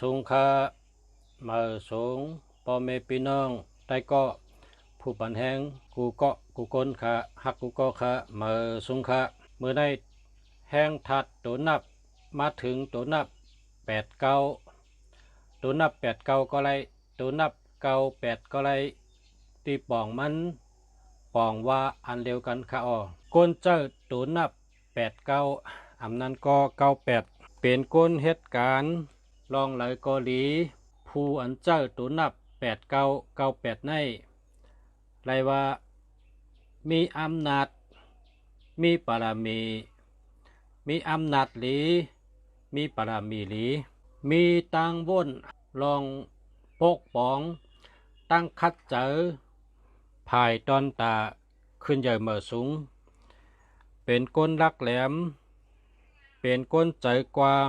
สูงค่ามาสูงพ่อแม่พี่น้องใต้เก็ผู้ปันแหงกูเกาะกูก้นค่ะหักกูเก็ค่ะมาสูงค่ะเมื่อได้แห้งทัดตัวนับมาถึงตัวนับแปดเก้าตัวนับแปดเก้าก็ไรตัวนับเก้าแปดก็ไรตีปองมันปองว่าอันเดียวกันค่ะอ๋อก้นเจ้าตัวนับแปดเก้าอำนั้นก็เก้าแปดเป็นก้นเหตุการณ์ ลองไหลกอหลีผู้อันเจ้าตัวนับแปดเก้าเก้าแปดในไรว่ามีอำนาจ มีปามี มีอำนาจหลี มีปามีหลี มีตังว่นลองปกป้อง ตั้งคัดเจอภายตอนตาขึ้นใหญ่เมื่อสูง เป็นก้นรักแหลม เป็นก้นใจกว้าง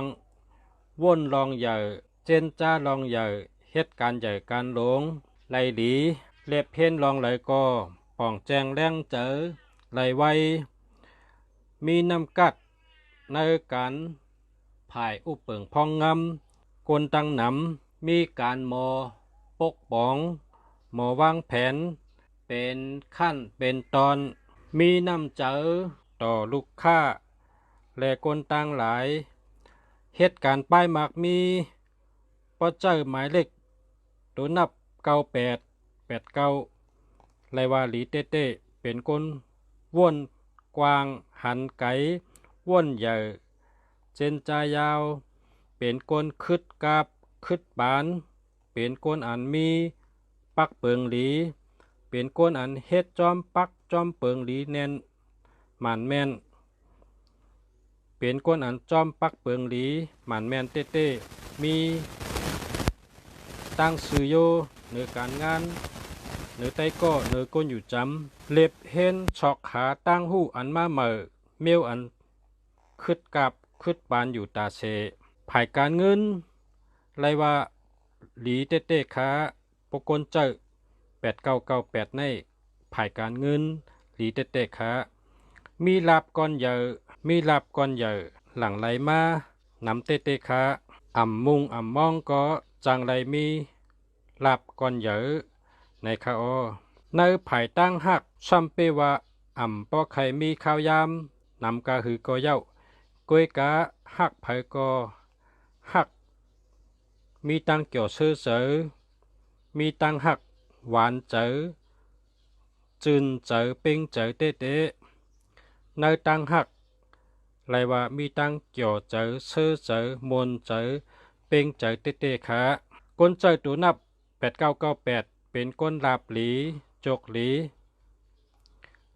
ว่นลองใหญ่เจนจ้าลองใหญ่เหตุการใหญ่การหลงไหลหลีเล็บเพ้นลองไหลก็ป่องแจงแรงเจอไหลไวมีน้ำกัดในการผายอุปเปิงพองงำกลตังหนำมีการมอ ปกป้องหมอวางแผน เป็นขั้นเป็นตอน มีน้ำเจอต่อลูกค้า และกลต่างหลาย เหตุการณ์ป้ายหมากมีปอเจอหมายเลขตัวนับเก้าแปดแปดเก้าไรว่าหลีเต้เต้เป็นก้นว่นกวางหันไกว่นใหญ่เจนจายาว เป็นก้นคึดกาบคึดบาน เป็นก้นอันมี ปักเปิงหลี เป็นก้นอันเฮ็ดจอมปักจอมเปิงหลีแน่นหมันแม่น เป็นก้นอันจอมปักเปิงหลีหมันแมนเต้เต้มีตั้งสื่อโยเนื้อการงานเนื้อไตก็เนื้อก้นอยู่จำเล็บเห็นชอกขาตั้งหู้อันมาเหมอเมียวอันคึดกับคึดบานอยู่ตาเชภายการเงินไรว่าหลีเต้เต้ขาปกลเจอแปดเก้าเก้าแปดในภายการเงินหลีเต้เต้ขามีลาบก้อนใหญ่ มีลาบก้อนใหญ่หลังไหลมานำเตเต้ขาอ่ำมุงอ่ำมองก็จังไรมีลาบก้อนใหญ่ในคาออในภายตั้งหักซัมเปว่าอ่ำปอไข่มีข้าวยามนำกาหือก็เย้ากวยกาหักไผก็หัก มีตังเกี่ยวเสือเสือมีตังหักหวานเจอจืนเจอเป้งเจอเตเตในตังหัก ไรว่ามีตั้งเกี่ยวเจอเสือเจอมนเจอเป้งเจอเตเต้ขาก้นเจอตัวนับแปดเก้าเก้าแปดเป็นก้นลาบหลีจกหลี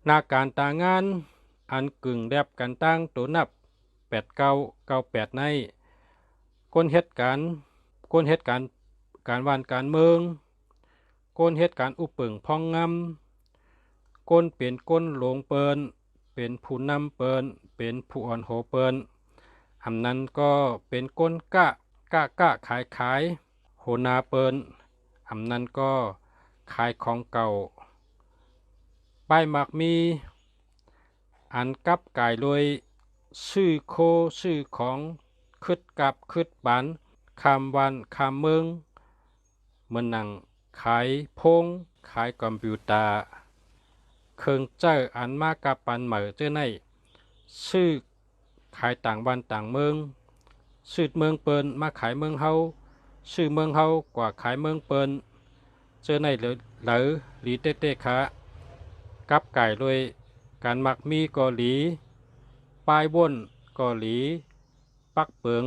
นาการตางาน อันกึ่งแดบกันตั้งตัวนับแปดเก้าเก้าแปดในก้นเหตุการณ์ก้นเหตุการณ์การวานการเมืองก้นเหตุการณ์อุปเปิงพองงำก้นเป็นก้นหลงเปิน เป็นผู้นำเปินเป็นผู้อ่อนโหเปินอำนั้นก็เป็นก้นกะกะกะขายขายโหนาเปินอำนั้นก็ขายของเก่า ป้ายหมักมี อันกับกายรวยชื่อโคชื่อของคึดกับคึดบันคำวันคำเมืองเมือนหนังขายพงขายคอมพิวเตอร์ เครื่องเจ้าอันมากกับปันเหมือเจ้าในชื่อขายต่างวันต่างเมืองชื่อเมืองเปินมาขายเมืองเฮาชื่อเมืองเฮากว่าขายเมืองเปินเจอในเหลือเหลือหลีเต้เต้ขากับไก่เลยการหมักมีกอหลีปลายบนกอหลี ปักเปิง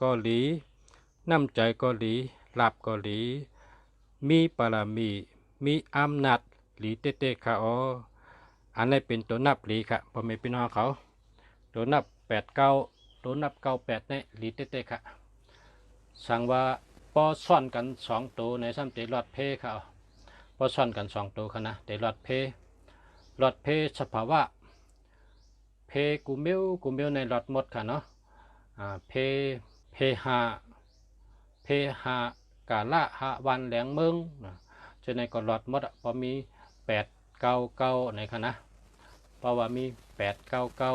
กอหลีน้ำใจกอหลีหลับกอหลี มีปารามี มีอำนาจ หลีเต้เตค่ะอ๋ออันนี้เป็นตัวนับหลีค่ะพ่อแม่พี่น้องเขา ตัวนับแปดเก้าตัวนับเก้าแปดในหลีเต้เตค่ะ สั่งว่าปอซ่อนกันสองตัวในซ้ำเตลอดเพค่ะเอาปอซ่อนกันสองตัวค่ะนะเตลอดเพหลอดเพสภาวะ เพกูเมิวกูเมิวในหลอดหมดค่ะเนาะอ่าเพเพหาเพหากาละหาวันแหลงเมืองนะจะในก็หลอดหมดอะพอมี แปดเก้าเก้าในค่ะนะเพราะว่ามีแปดเก้าเก้า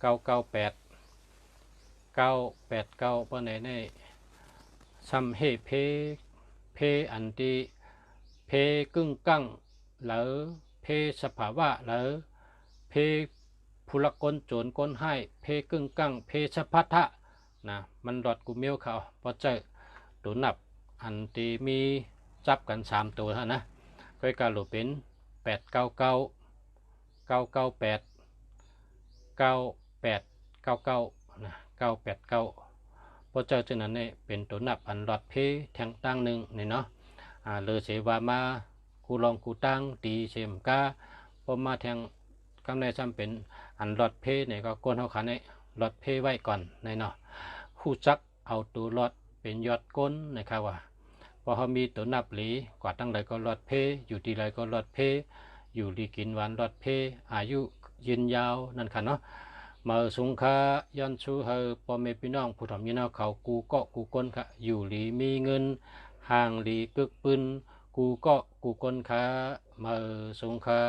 เก้าเก้าแปดเก้าแปดเก้าเพราะในในซ้ำเฮเพเพอันตีเพกึ่งกั้งหรือเพสภาวะหรือเพภูลกลโจรกลให้เพกึ่งกั้งเพสพัทธะนะมันดอดกูเมียวเขาพอเจอตัวนับอันตีมีจับกันสามตัวเท่านะ ก็การหลุเป็นแปดเก้าเก้าเก้าเก้าแปดเก้าแปดเก้าเก้านะเก้าแปดเก้าพอเจ้าจึงนั้นเนี่ยเป็นตัวนับอันรอดเพแทงตั้งหนึ่งนี่เนาะอ่าเลยเสวามากูลองกูตั้งตีเชมกาพอมาแทงกำในซ้ำเป็นอันรอดเพเนี่ยก็ก้นเฮาขันเนี่ยรอดเพไว้ก่อนในเนาะคู่จักเอาตัวรอดเป็นยอดก้นนะครับว่า พอเขามีตัวนับหลีกว่าตั้งไรก็รอดเพ อยู่ที่ไรก็รอดเพ อยู่ดีกินหวานรอดเพ อายุยืนยาวนั่นค่ะเนาะมาสงค้ายันชูเฮอพอแม่พี่น้องผู้ทำยินาเขากูเกาะกูก้นค่ะ อยู่หลีมีเงินห่างหลีกึกปืนกูเกาะกูก้นค่ะมาสงค้า